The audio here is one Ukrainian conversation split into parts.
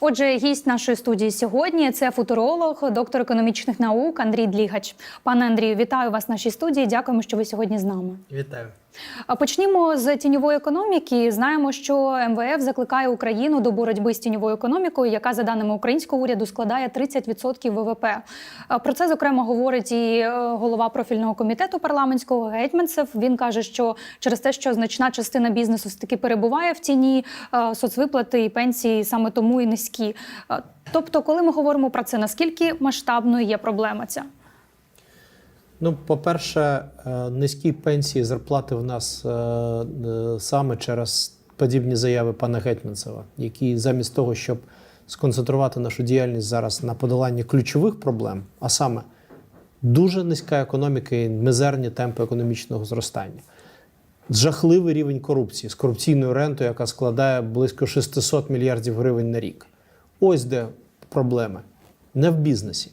Отже, гість нашої студії сьогодні це футуролог, доктор економічних наук Андрій Длігач. Пане Андрію, вітаю вас в нашій студії. Дякуємо, що ви сьогодні з нами. Вітаю. Почнімо з тіньової економіки. Знаємо, що МВФ закликає Україну до боротьби з тіньовою економікою, яка за даними українського уряду складає 30% ВВП. Про це зокрема говорить і е, голова профільного комітету парламентського Гетьманцев. Він каже, що через те, що значна частина бізнесу таки перебуває в тіні, е, соцвиплати і пенсії саме тому і низькі. Е, Тобто, коли ми говоримо про це, наскільки масштабною є проблема ця? Ну, по-перше, е, низькі пенсії, зарплати в нас е, е, саме через подібні заяви пана Гетьманцева, який замість того, щоб сконцентрувати нашу діяльність зараз на подоланні ключових проблем, а саме дуже низька економіка і мізерні темпи економічного зростання. Жахливий рівень корупції з корупційною рентою, яка складає близько 600 мільярдів гривень на рік. Ось де проблеми. Не в бізнесі.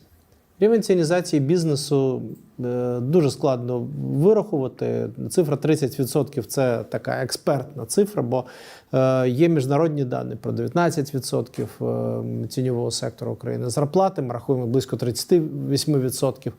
Рівень цінізації бізнесу е, дуже складно вирахувати. Цифра 30% це така експертна цифра, бо е, є міжнародні дані про 19% е, тіньового сектору України. Зарплати ми рахуємо близько 38%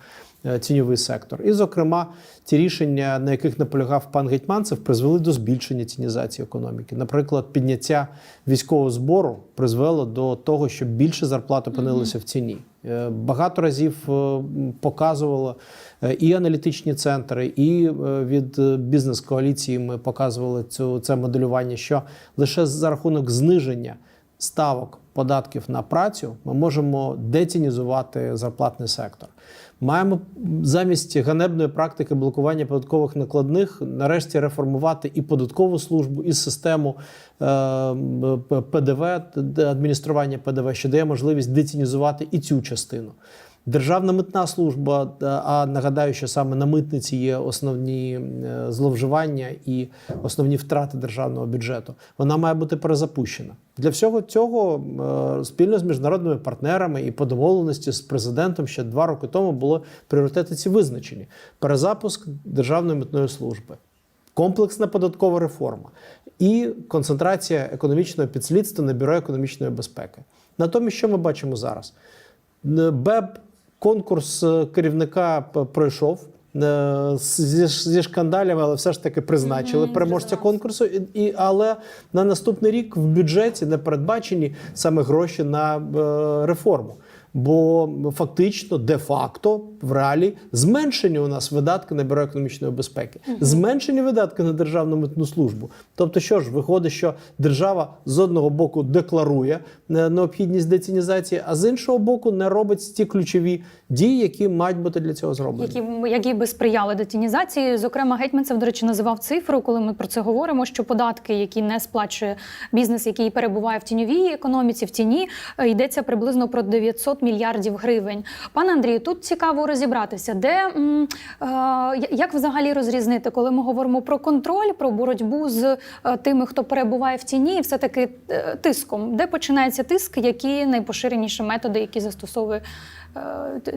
е, тіньовий сектор. І, зокрема, ті рішення, на яких наполягав пан Гетьманцев, призвели до збільшення тінізації економіки. Наприклад, підняття військового збору призвело до того, що більше зарплат опинилися в ціні. Е, Багато разів е, показувало е, і аналітичні центри, і від бізнес-коаліції ми показували цю це моделювання, що лише за рахунок зниження ставок податків на працю ми можемо децінізувати зарплатний сектор. Маємо замість ганебної практики блокування податкових накладних нарешті реформувати і податкову службу, і систему е, ПДВ, адміністрування ПДВ, що дає можливість децінізувати і цю частину. Державна митна служба, е, а нагадаю, що саме на митниці є основні е, зловживання і основні втрати державного бюджету. Вона має бути перезапущена. Для всього цього е, спільно з міжнародними партнерами і по домовленості з президентом ще два роки тому були пріоритети ці визначені: перезапуск державної митної служби, комплексна податкова реформа і концентрація економічного підслідства на бюро економічної безпеки. Натомість, що ми бачимо зараз? БЕБ конкурс е, керівника пройшов. е, Зі, зі шкандалями, але все ж таки призначили Мгм, переможця конкурсу. І, і, але на наступний рік в бюджеті не передбачені саме гроші на е, реформу. Бо фактично, де-факто, в реалі зменшені у нас видатки на бюро економічної безпеки, зменшені видатки на державну митну службу. Тобто, що ж, виходить, що держава з одного боку декларує е, необхідність децінізації, а з іншого боку, не робить ті ключові дії, які мають бути для цього зроблені. які, які би сприяли детінізації. Зокрема, Гетьманцев, до речі, називав цифру, коли ми про це говоримо. Що податки, які не сплачує бізнес, який перебуває в тіньовій економіці, в тіні, е, йдеться приблизно про 900 мільярдів гривень. Пане Андрію, тут цікаво розібратися, де м, е, як взагалі розрізнити, коли ми говоримо про контроль, про боротьбу з е, тими, хто перебуває в тіні, і все таки е, тиском, де починається тиск, які найпоширеніші методи, які застосовує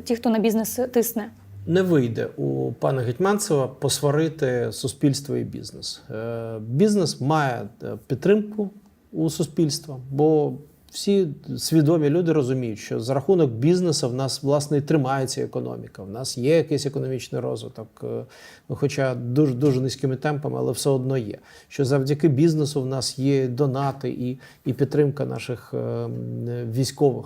ті, хто на бізнес тисне. Не вийде у пана Гетьманцева посварити суспільство і бізнес. Е, Бізнес має е, підтримку у суспільства, бо всі свідомі люди розуміють, що за рахунок бізнесу в нас власне і тримається економіка. В нас є якийсь економічний розвиток, е, хоча дуже дуже низькими темпами, але все одно є. Що завдяки бізнесу в нас є донати і, і підтримка наших е, військових.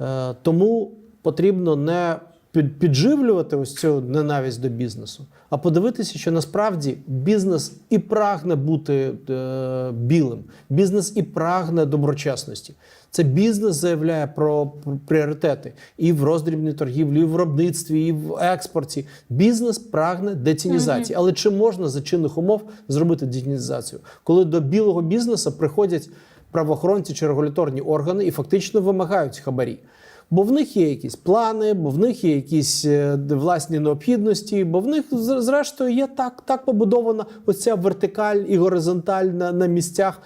Е, Тому потрібно не підживлювати ось цю ненависть до бізнесу, а подивитися, що насправді бізнес і прагне бути е, білим, бізнес і прагне доброчесності. Це бізнес заявляє про пріоритети і в роздрібній торгівлі, і в виробництві, і в експорті. Бізнес прагне децінізації. Але чи можна за чинних умов зробити децінізацію, коли до білого бізнесу приходять правоохоронці чи регуляторні органи і фактично вимагають хабарі? Бо в них є якісь плани, бо в них є якісь е, власні необхідності, бо в них зрештою є так, так побудована оця вертикаль і горизонталь на, на місцях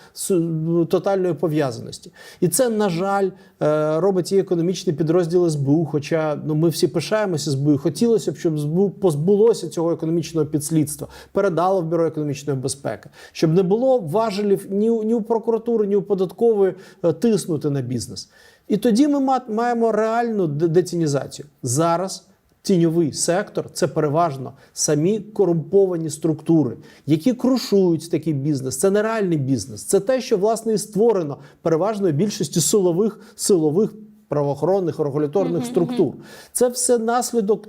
тотальної пов'язаності. І це, на жаль, е, робить і економічний підрозділ СБУ. Хоча ну, ми всі пишаємося СБУ. Хотілося б, щоб СБУ позбулося цього економічного підслідства, передало в бюро економічної безпеки, щоб не було важелів ні, ні у прокуратури, ні у податкової е, тиснути на бізнес. І тоді ми ма- маємо реальну де- децінізацію. Зараз тіньовий сектор це переважно самі корумповані структури, які крушують такий бізнес. Це нереальний бізнес. Це те, що власне і створено переважною більшістю силових силових. Правоохоронних регуляторних структур це все наслідок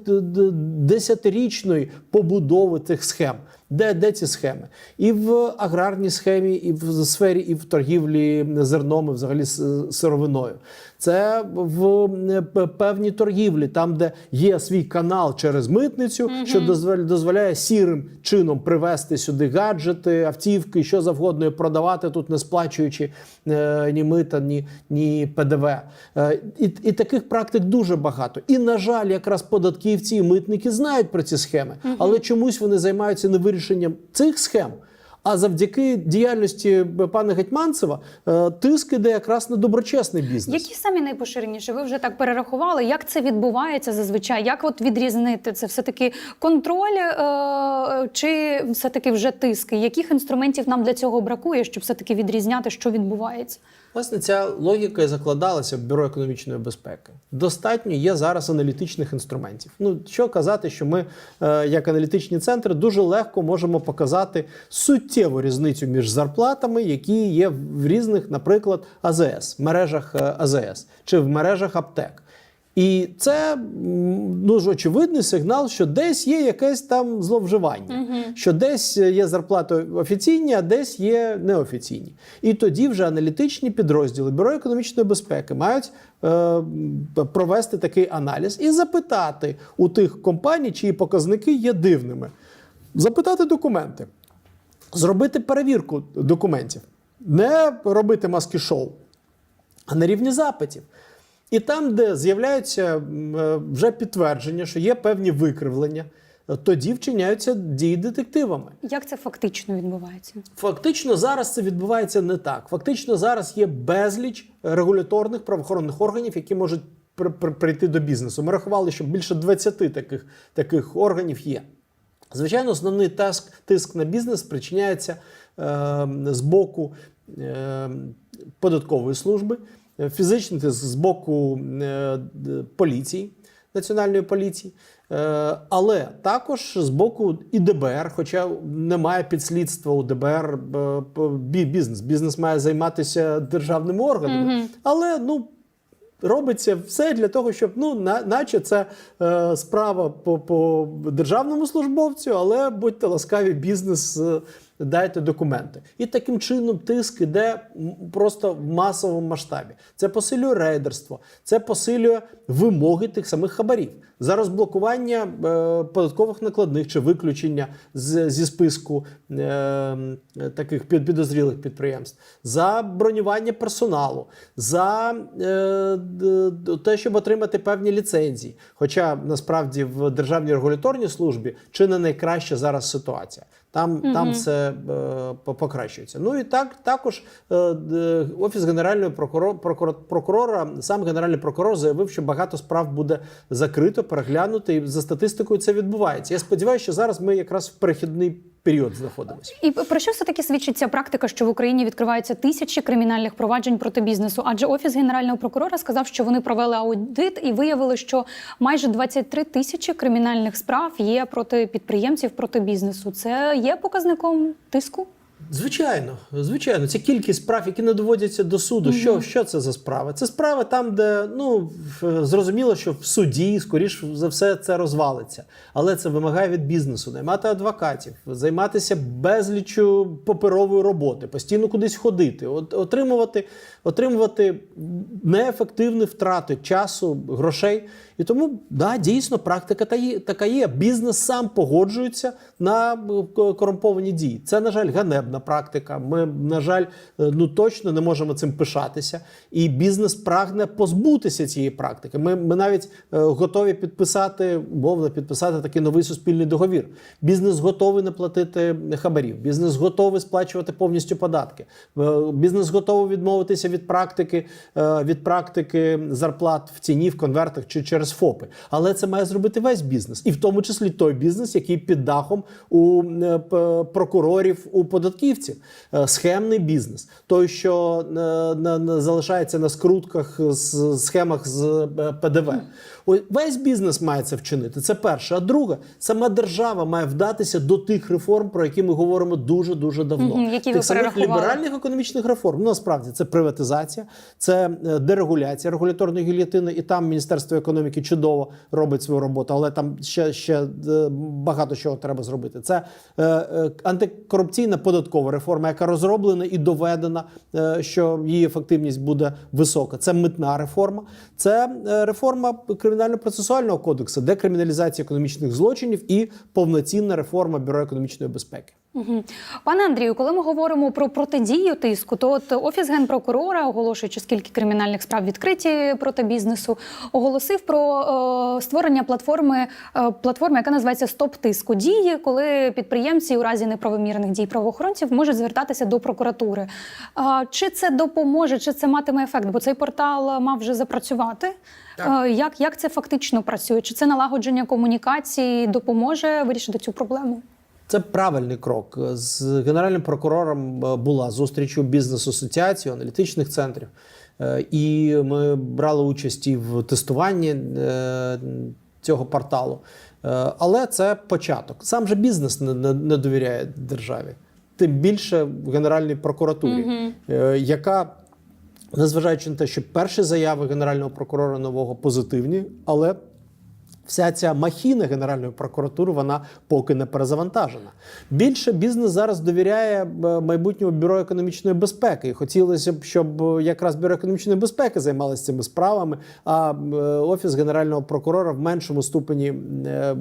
десятирічної побудови цих схем. Де, де ці схеми? І в аграрній схемі, і в сфері, і в торгівлі зерном, і взагалі сировиною. Це в е, певній торгівлі, там, де є свій канал через митницю, що дозволяє, сірим чином привезти сюди гаджети, автівки, що завгодно і продавати тут, не сплачуючи е, ні мита, ні, ні ПДВ. Е, і, і таких практик дуже багато. І, на жаль, якраз податківці і митники знають про ці схеми, але чомусь вони займаються не вирішенням цих схем. А завдяки діяльності пана Гетьманцева е, тиск іде якраз на доброчесний бізнес. Які самі найпоширеніші? Ви вже так перерахували. Як це відбувається зазвичай? Як от відрізнити це? Все таки контроль е- чи все таки вже тиск? Яких інструментів нам для цього бракує, щоб все таки відрізняти, що відбувається? Власне, ця логіка і закладалася в бюро економічної безпеки. Достатньо є зараз аналітичних інструментів. Ну що казати, що ми, е, як аналітичні центри, дуже легко можемо показати суттєву різницю між зарплатами, які є в різних, наприклад, АЗС, мережах е, АЗС чи в мережах аптек. І це дуже очевидний сигнал, що десь є якесь там зловживання, що десь є зарплати офіційні, а десь є неофіційні. І тоді вже аналітичні підрозділи Бюро економічної безпеки мають е, провести такий аналіз і запитати у тих компаній, чиї показники є дивними. Запитати документи, зробити перевірку документів, не робити маски-шоу, а на рівні запитів. І там, де з'являються е, вже підтвердження, що є певні викривлення, тоді вчиняються дії детективами. Як це фактично відбувається? Фактично зараз це відбувається не так. Фактично зараз є безліч регуляторних правоохоронних органів, які можуть при- при- прийти до бізнесу. Ми рахували, що більше 20 таких, таких органів є. Звичайно, основний тиск, тиск на бізнес причиняється е, з боку е, податкової служби, фізичний тиск з боку е, поліції, національної поліції, е, але також з боку і ДБР, хоча немає підслідства у ДБР е, бізнес. Бізнес має займатися державними органами, але ну. Робиться все для того, щоб ну, на, наче це е, справа по, по державному службовцю, але будьте ласкаві, бізнес е, дайте документи. І таким чином тиск іде просто в масовому масштабі. Це посилює рейдерство, це посилює вимоги тих самих хабарів за розблокування е, податкових накладних чи виключення з, зі списку е, таких під- підозрілих підприємств, за бронювання персоналу, за е, те, щоб отримати певні ліцензії. Хоча насправді в державній регуляторній службі чи не найкраща зараз ситуація. Там, там все е, по- покращується. Ну і так також е, офіс генерального прокурора, прокурора, прокурора, сам генеральний прокурор заявив, що багато справ буде закрито, переглянуто, і за статистикою це відбувається. Я сподіваюся, що зараз ми якраз в перехідний період знаходимося. І про що все таки свідчить ця практика, що в Україні відкриваються тисячі кримінальних проваджень проти бізнесу? Адже офіс генерального прокурора сказав, що вони провели аудит і виявили, що майже 23 тисячі кримінальних справ є проти підприємців, проти бізнесу. Це є показником тиску? Звичайно, звичайно, це кількість справ, які не доводяться до суду. Що, що це за справи? Це справи там, де ну зрозуміло, що в суді, скоріш за все, це розвалиться. Але це вимагає від бізнесу наймати адвокатів, займатися безліччю паперової роботи, постійно кудись ходити, от, отримувати, отримувати неефективні втрати часу, грошей. І тому, да, дійсно, практика та є, така є. Бізнес сам погоджується на е, корумповані дії. Це, на жаль, ганебна ганебна практика. Ми, на жаль, е, ну точно не можемо цим пишатися. І бізнес прагне позбутися цієї практики. Ми, ми навіть е, готові підписати, мовно підписати такий новий суспільний договір. Бізнес готовий не платити хабарів. Бізнес готовий сплачувати повністю податки. Е, Бізнес готовий відмовитися від практики, від практики зарплат в ціні в конвертах чи через ФОПи. Але це має зробити весь бізнес, і в тому числі той бізнес, який під дахом у прокурорів, у податківців, Е, схемний бізнес, той, що е, залишається на скрутках з схемах з е, ПДВ. Весь бізнес має це вчинити. Це перше. А друге, сама держава має вдатися до тих реформ, про які ми говоримо дуже дуже давно. Мгм, які ви тих самих ліберальних економічних реформ. Ну, насправді це приватизація, це е, дерегуляція регуляторної гільйотини, і там Міністерство економіки чудово робить свою роботу, але там ще, ще е, багато чого треба зробити. Це е, е, антикорупційна податкова реформа, яка розроблена і доведена, е, що її ефективність буде висока. Це митна реформа, це е, реформа кримінально-процесуального кодексу, декриміналізація економічних злочинів і повноцінна реформа бюро економічної безпеки. Пане Андрію, коли ми говоримо про протидію тиску, то от офіс генпрокурора, оголошуючи скільки кримінальних справ відкриті проти бізнесу, оголосив про е, створення платформи, е, платформи, яка називається Стоп тиску дії, коли підприємці у разі неправомірних дій правоохоронців можуть звертатися до прокуратури. А, чи це допоможе, чи це матиме ефект? Бо цей портал мав вже запрацювати. Е, Як, як це фактично працює? Чи це налагодження комунікації допоможе вирішити цю проблему? Це правильний крок. З генеральним прокурором е, була зустріч у бізнес-асоціації, аналітичних центрів. Е, І ми брали участь і в тестуванні цього порталу. Але це початок. Сам же бізнес не, не, не довіряє державі, тим більше в Генеральній прокуратурі, е, яка. Незважаючи на те, що перші заяви генерального прокурора нового позитивні, але вся ця махіна Генеральної прокуратури вона поки не перезавантажена. Більше бізнес зараз довіряє е, майбутньому бюро економічної безпеки. І хотілося б, щоб е, якраз бюро економічної безпеки займалося цими справами. А е, офіс генерального прокурора в меншому ступені,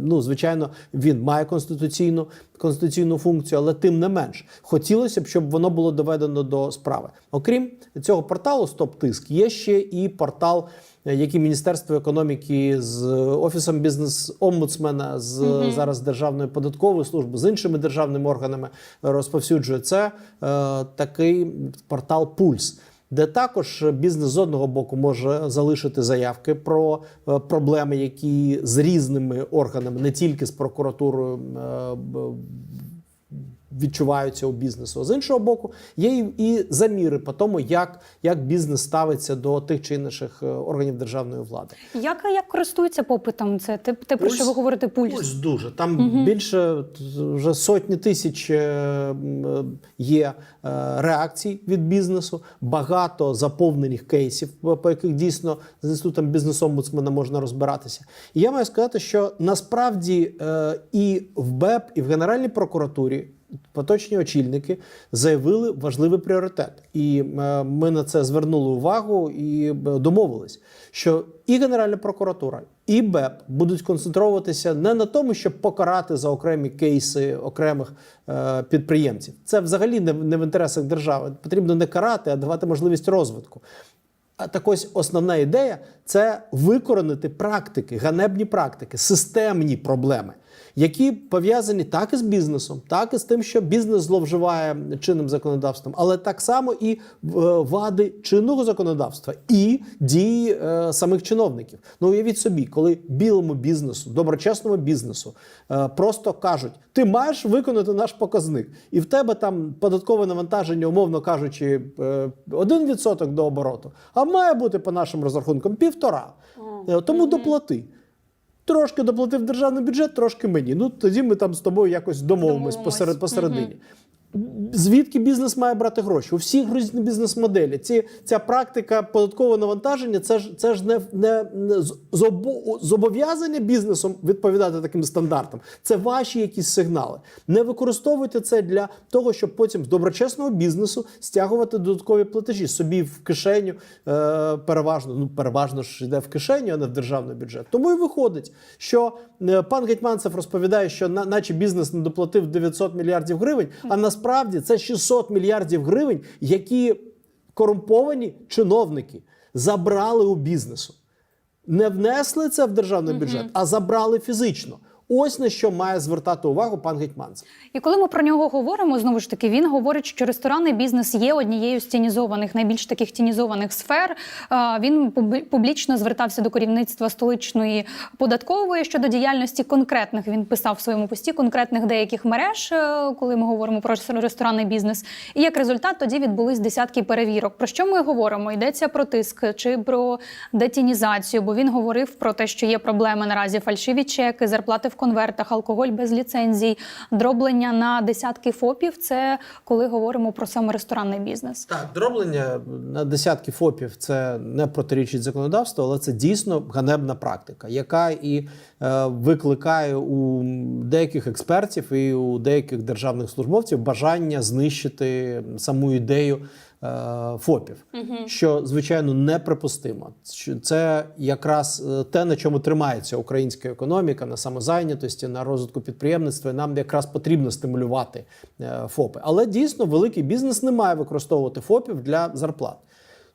ну звичайно, він має конституційну конституційну функцію, але тим не менш хотілося б, щоб воно було доведено до справи. Окрім цього порталу Стоп Тиск є ще і портал які Міністерство економіки з офісом бізнес-омбудсмена, з зараз Державною податковою службою, з іншими державними органами розповсюджує це е, такий портал Пульс. Де також бізнес з одного боку може залишити заявки про е, проблеми, які з різними органами, не тільки з прокуратурою, е, відчуваються у бізнесу. А з іншого боку, є і, заміри по тому, як, як бізнес ставиться до тих чи інших е, органів державної влади. Як, як користуються попитом? Це те, те про що ви говорите, пульс? Пульс дуже. Там більше вже сотні тисяч е, е, є е, реакцій від бізнесу, багато заповнених кейсів, по яких дійсно з інститутом бізнес-омбудсмена можна розбиратися. І я маю сказати, що насправді е, і в БЕП, і в Генеральній прокуратурі. Поточні очільники заявили важливий пріоритет, і е, ми на це звернули увагу і е, домовились, що і Генеральна прокуратура, і БЕП будуть концентруватися не на тому, щоб покарати за окремі кейси окремих е, підприємців. Це взагалі не, в- інтересах держави. Потрібно не карати, а давати можливість розвитку. А так ось основна ідея це викоренити практики, ганебні практики, системні проблеми, які пов'язані так і з бізнесом, так і з тим, що бізнес зловживає чинним законодавством, але так само і е, вади чинного законодавства і дії е, самих чиновників. Ну уявіть собі, коли білому бізнесу, доброчесному бізнесу е, просто кажуть: ти маєш виконати наш показник, і в тебе там податкове навантаження, умовно кажучи, е, 1% до обороту, а має бути по нашим розрахункам півтора. Тому доплати. Трошки доплатив державний бюджет, трошки мені. Ну тоді ми там з тобою якось домовимось Домовимось. посеред, посередині. Звідки бізнес має брати гроші? У всіх різні бізнес-моделі. Ці, ця практика податкового навантаження це ж, це ж не, не, не зобов'язання бізнесом відповідати таким стандартам. Це ваші якісь сигнали. Не використовуйте це для того, щоб потім з доброчесного бізнесу стягувати додаткові платежі собі в кишеню. Е, переважно, ну переважно ж йде в кишеню, а не в державний бюджет. Тому і виходить, що е, пан Гетьманцев розповідає, що на, наче бізнес не доплатив 900 мільярдів гривень, а насправді насправді це 600 мільярдів гривень, які корумповані чиновники забрали у бізнесу. Не внесли це в державний бюджет, а забрали фізично. Ось на що має звертати увагу пан Гетьманцев. І коли ми про нього говоримо, знову ж таки, він говорить, що ресторанний бізнес є однією з тінізованих, найбільш таких тінізованих сфер. Він пуб- публічно звертався до керівництва столичної податкової щодо діяльності конкретних. Він писав в своєму пості конкретних деяких мереж, е, коли ми говоримо про ресторанний бізнес. І як результат тоді відбулись десятки перевірок. Про що ми говоримо? Йдеться про тиск чи про детінізацію? Бо він говорив про те, що є проблеми наразі фальшиві чеки, зарплати в конвертах, алкоголь без ліцензій, дроблення на десятки ФОПів. Це коли говоримо про саме ресторанний бізнес. Так, дроблення на десятки ФОПів це не протирічить законодавству, але це дійсно ганебна практика, яка і е, викликає у деяких експертів і у деяких державних службовців бажання знищити саму ідею. Е, ФОПів, що звичайно неприпустимо. Це якраз е, те, на чому тримається українська економіка, на самозайнятості, на розвитку підприємництва. І Нам якраз потрібно стимулювати е, ФОПи. Але дійсно великий бізнес не має використовувати ФОПів для зарплат.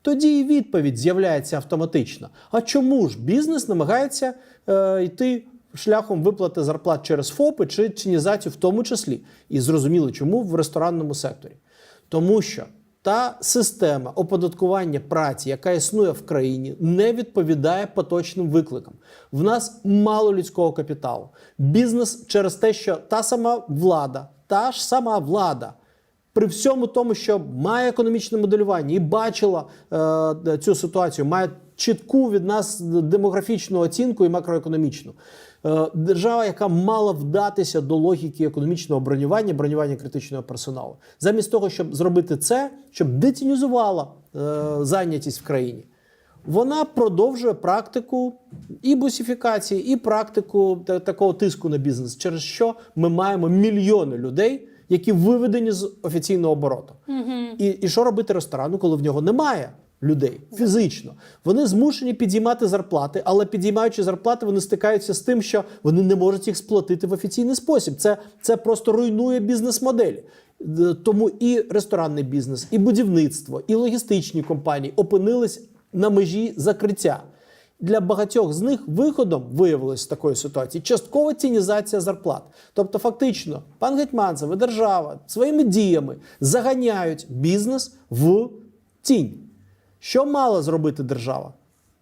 Тоді і відповідь з'являється автоматично. А чому ж бізнес намагається е, йти шляхом виплати зарплат через ФОПи чи цінізацію в тому числі? І зрозуміло, чому в ресторанному секторі? Тому що та система оподаткування праці, яка існує в країні, не відповідає поточним викликам. В нас мало людського капіталу. Бізнес через те, що та сама влада, та ж сама влада при всьому тому, що має економічне моделювання і бачила е, цю ситуацію, має чітку від нас демографічну оцінку і макроекономічну. Е, держава, яка мала вдатися до логіки економічного бронювання, бронювання критичного персоналу, замість того, щоб зробити це, щоб детінізувала е, зайнятість в країні. Вона продовжує практику і бусифікації, і практику та- такого тиску на бізнес, через що ми маємо мільйони людей, які виведені з офіційного обороту. І, і що робити ресторану, коли в нього немає людей фізично? Вони змушені підіймати зарплати, але підіймаючи зарплати, вони стикаються з тим, що вони не можуть їх сплатити в офіційний спосіб. Це, це просто руйнує бізнес-моделі. Тому і ресторанний бізнес, і будівництво, і логістичні компанії опинились на межі закриття. Для багатьох з них виходом виявилось з такої ситуації часткова цінізація зарплат. Тобто, фактично, пан Гетьманцев і держава своїми діями заганяють бізнес в тінь. Що мала зробити держава?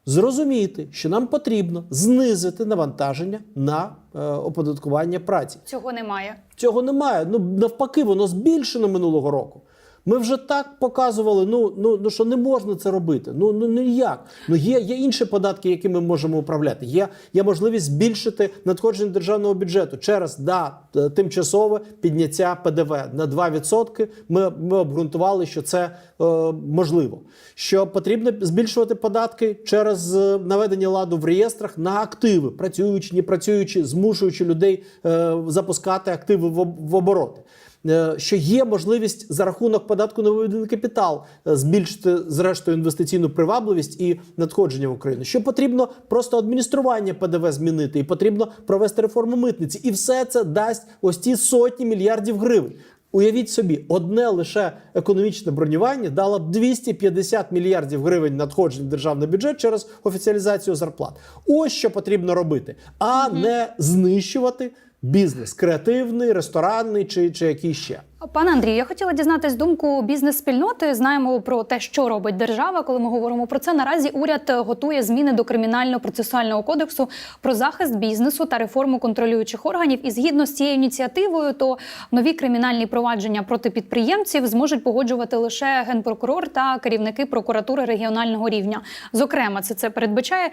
Зрозуміти, що нам потрібно знизити навантаження на е, оподаткування праці. Цього немає. Цього немає. Ну навпаки, воно збільшено минулого року. Ми вже так показували, ну, ну, ну що не можна це робити. Ну, ну ніяк. Ну є, є інші податки, які ми можемо управляти. Є, є можливість збільшити надходження державного бюджету через да, тимчасове підняття ПДВ на 2%. Ми, ми обґрунтували, що це е, можливо. Що потрібно збільшувати податки через е, наведення ладу в реєстрах на активи, працюючи, не працюючи, змушуючи людей е, запускати активи в, в обороти. Е, Що є можливість за рахунок податку на виведений капітал е, збільшити зрештою інвестиційну привабливість і надходження в Україну. Що потрібно просто адміністрування ПДВ змінити, і потрібно провести реформу митниці, і все це дасть ось ті сотні мільярдів гривень. Уявіть собі, одне лише економічне бронювання дало б 250 мільярдів гривень надходжень в державний бюджет через офіціалізацію зарплат. Ось що потрібно робити, а не знищувати бізнес креативний, ресторанний чи, чи який ще. Пане Андрію, я хотіла дізнатись думку бізнес-спільноти. Знаємо про те, що робить держава. Коли ми говоримо про це, наразі уряд готує зміни до кримінально-процесуального кодексу про захист бізнесу та реформу контролюючих органів. І згідно з цією ініціативою, то нові кримінальні провадження проти підприємців зможуть погоджувати лише генпрокурор та керівники прокуратури регіонального рівня. Зокрема, це це передбачає.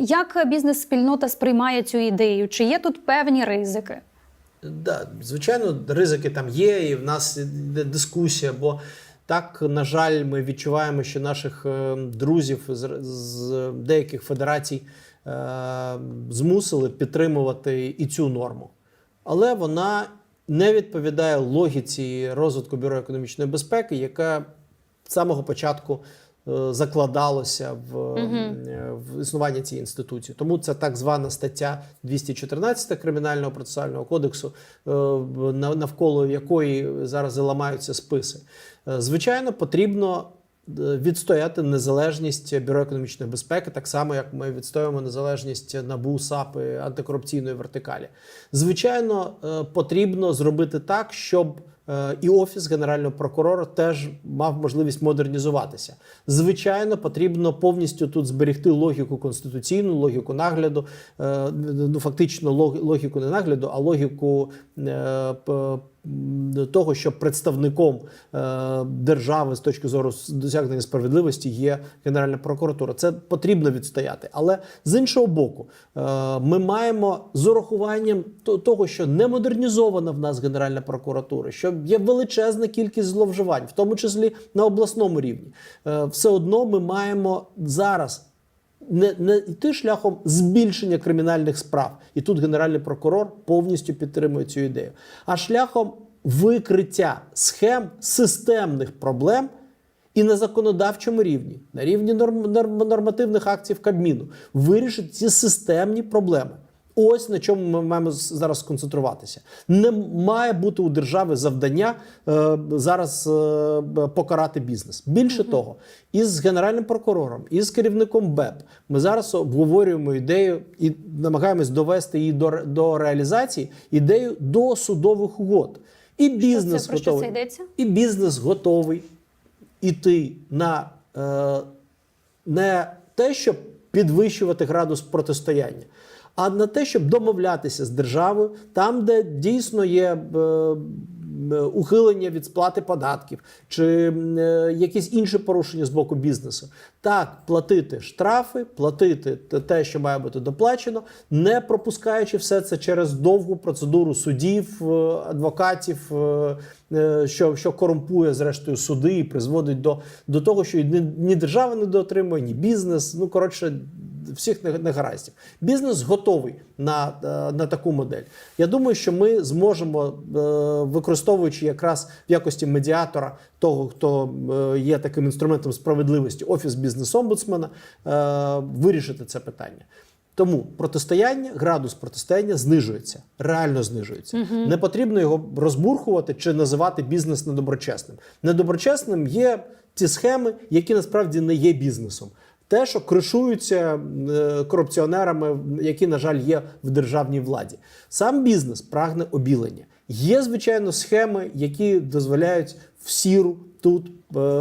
Як бізнес-спільнота сприймає цю ідею? Чи є тут певні ризики? Да, звичайно, ризики там є, і в нас іде дискусія, бо так, на жаль, ми відчуваємо, що наших е, друзів з, деяких федерацій е, змусили підтримувати і цю норму. Але вона не відповідає логіці розвитку бюро економічної безпеки, яка з самого початку закладалося в, е, в існування цієї інституції. Тому це так звана стаття 214 Кримінального процесуального кодексу, е, навколо якої зараз ламаються списи. Е, Звичайно, потрібно е, відстояти незалежність бюро економічної безпеки, так само як ми відстоюємо незалежність НАБУ, САП і антикорупційної вертикалі. Звичайно, е, потрібно зробити так, щоб е, і офіс генерального прокурора теж мав можливість модернізуватися. Звичайно, потрібно повністю тут зберегти логіку конституційну, логіку нагляду, е, ну фактично логіку не нагляду, а логіку е, того, що представником е, держави з точки зору досягнення справедливості є Генеральна прокуратура. Це потрібно відстояти. Але з іншого боку, е, ми маємо з урахуванням то- того, що не модернізована в нас Генеральна прокуратура, що є величезна кількість зловживань, в тому числі на обласному рівні. Е, Все одно ми маємо зараз не, не йти шляхом збільшення кримінальних справ, і тут генеральний прокурор повністю підтримує цю ідею, а шляхом викриття схем системних проблем і на законодавчому рівні, на рівні норм, норм, нормативних актів Кабміну, вирішити ці системні проблеми. Ось на чому ми маємо зараз сконцентруватися. Не має бути у держави завдання е, зараз е, покарати бізнес. Більше того, із генеральним прокурором, із керівником БЕП ми зараз обговорюємо ідею і намагаємось довести її до, до реалізації ідею до судових угод. І бізнес про що це йдеться? І бізнес готовий іти на е, не те, щоб підвищувати градус протистояння, а на те, щоб домовлятися з державою там, де дійсно є. е, е, Ухилення від сплати податків чи е, якісь інші порушення з боку бізнесу. Так, платити штрафи, платити те- що має бути доплачено, не пропускаючи все це через довгу процедуру судів, адвокатів, що, що корумпує зрештою суди і призводить до, до того, що ні держава не доотримує, ні бізнес. Ну коротше, всіх не- негараздів. Бізнес готовий на, е, на таку модель. Я думаю, що ми зможемо, е, використовуючи якраз в якості медіатора того, хто е, є таким інструментом справедливості, офіс бізнес-омбудсмена, вирішити це питання. Тому протистояння, градус протистояння знижується, реально знижується. Не потрібно його розбурхувати чи називати бізнес недоброчесним. Недоброчесним є ті схеми, які насправді не є бізнесом. Те, що кришуються е, корупціонерами, які, на жаль, є в державній владі. Сам бізнес прагне обілення. Є, звичайно, схеми, які дозволяють в сіру тут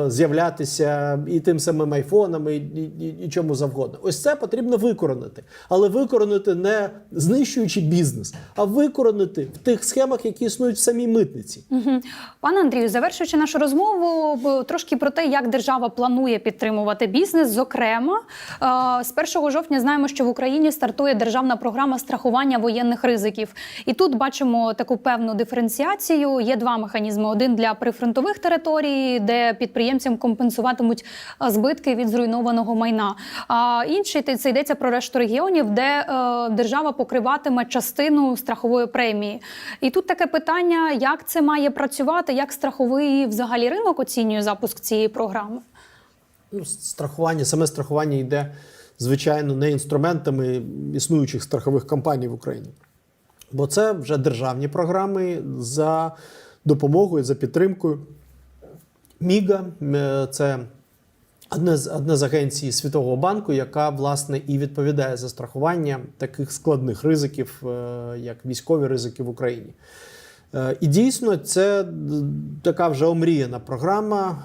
з'являтися і тим самим айфонами, і, і, і чому завгодно. Ось це потрібно викоренити. Але викоренити не знищуючи бізнес, а викоренити в тих схемах, які існують в самій митниці. Мгм. Пане Андрію, завершуючи нашу розмову, трошки про те, як держава планує підтримувати бізнес. Зокрема, е, з 1 жовтня знаємо, що в Україні стартує державна програма страхування воєнних ризиків. І тут бачимо таку певну диференціацію. Є два механізми: один для прифронтових територій, де підприємцям компенсуватимуть е, збитки від зруйнованого майна. А інший це йдеться про решту регіонів, де е, держава покриватиме частину страхової премії. І тут таке питання: як це має працювати, як страховий взагалі ринок оцінює запуск цієї програми? Ну, страхування, саме страхування йде, звичайно, не інструментами існуючих страхових компаній в Україні. Бо це вже державні програми за допомогою, за підтримкою. Міга е, це одне з, одне з агенцій Світового банку, яка власне і відповідає за страхування таких складних ризиків, е, як військові ризики в Україні. Е, І дійсно, це така вже омріяна програма,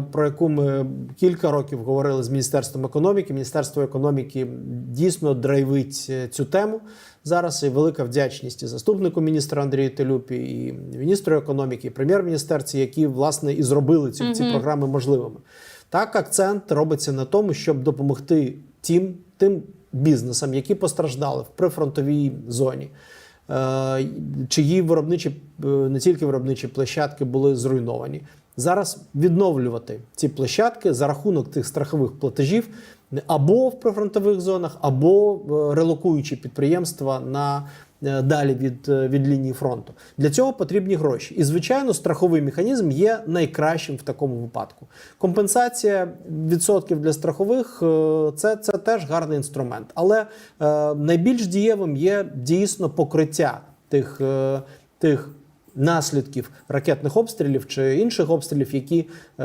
е, про яку ми кілька років говорили з Міністерством економіки. Міністерство економіки дійсно драйвить е, цю тему. Зараз і велика вдячність і заступнику міністра Андрію Телюпі, і міністру економіки, і прем'єр-міністерці, які власне і зробили ці, ці програми можливими. Так, акцент робиться на тому, щоб допомогти тим, тим бізнесам, які постраждали в прифронтовій зоні чиї виробничі е, не тільки виробничі площадки були зруйновані. Зараз відновлювати ці площадки за рахунок тих страхових платежів або в прифронтових зонах, або е, релокуючи підприємства на е, далі від, е, від лінії фронту. Для цього потрібні гроші. І, звичайно, страховий механізм є найкращим в такому випадку. Компенсація відсотків для страхових е, це, це теж гарний інструмент. Але е, найбільш дієвим є дійсно покриття тих, е, тих наслідків ракетних обстрілів чи інших обстрілів, які е,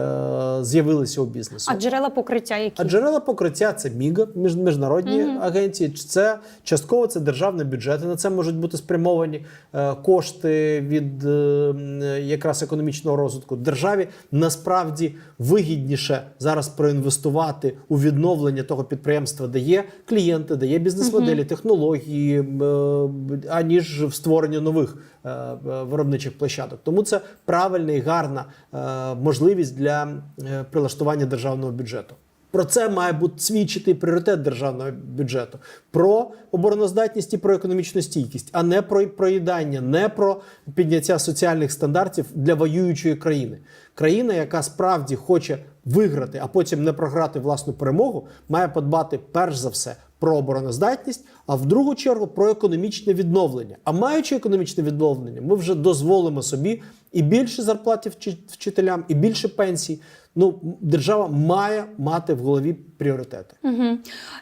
з'явилися у бізнесу. А джерела покриття які? А джерела покриття це між- міжнародні агенції. Ч- Це частково це державний бюджет. І на це можуть бути спрямовані е, кошти від е, якраз економічного розвитку. Державі насправді вигідніше зараз проінвестувати у відновлення того підприємства, де є клієнти, де є бізнес-моделі, технології, е, аніж в створенні нових е, е, виробничих площадок. Тому це правильна і гарна е, можливість для е, прилаштування державного бюджету. Про це має бути свідчити пріоритет державного бюджету про обороноздатність і про економічну стійкість, а не про проїдання, не про підняття соціальних стандартів для воюючої країни. Країна, яка справді хоче виграти, а потім не програти власну перемогу, має подбати перш за все про обороноздатність, а в другу чергу про економічне відновлення. А маючи економічне відновлення, ми вже дозволимо собі і більше зарплати вчителям, і більше пенсій. Ну, держава має мати в голові пріоритети. Угу.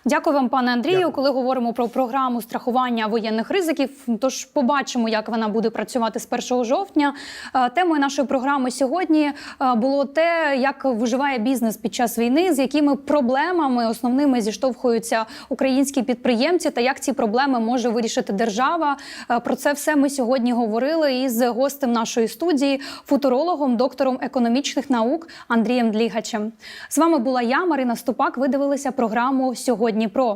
Дякую вам, пане Андрію. Дякую. Коли говоримо про програму страхування воєнних ризиків, тож побачимо, як вона буде працювати з 1 жовтня. Е, Темою нашої програми сьогодні е, було те, як виживає бізнес під час війни, з якими проблемами основними зіштовхуються українські підприємці, та як ці проблеми може вирішити держава. Е, Про це все ми сьогодні говорили із гостем нашої студії, футурологом, доктором економічних наук Андрієм Длігачем. З вами була я, Марина Ступак. Ви дивилися програму Сьогодні про.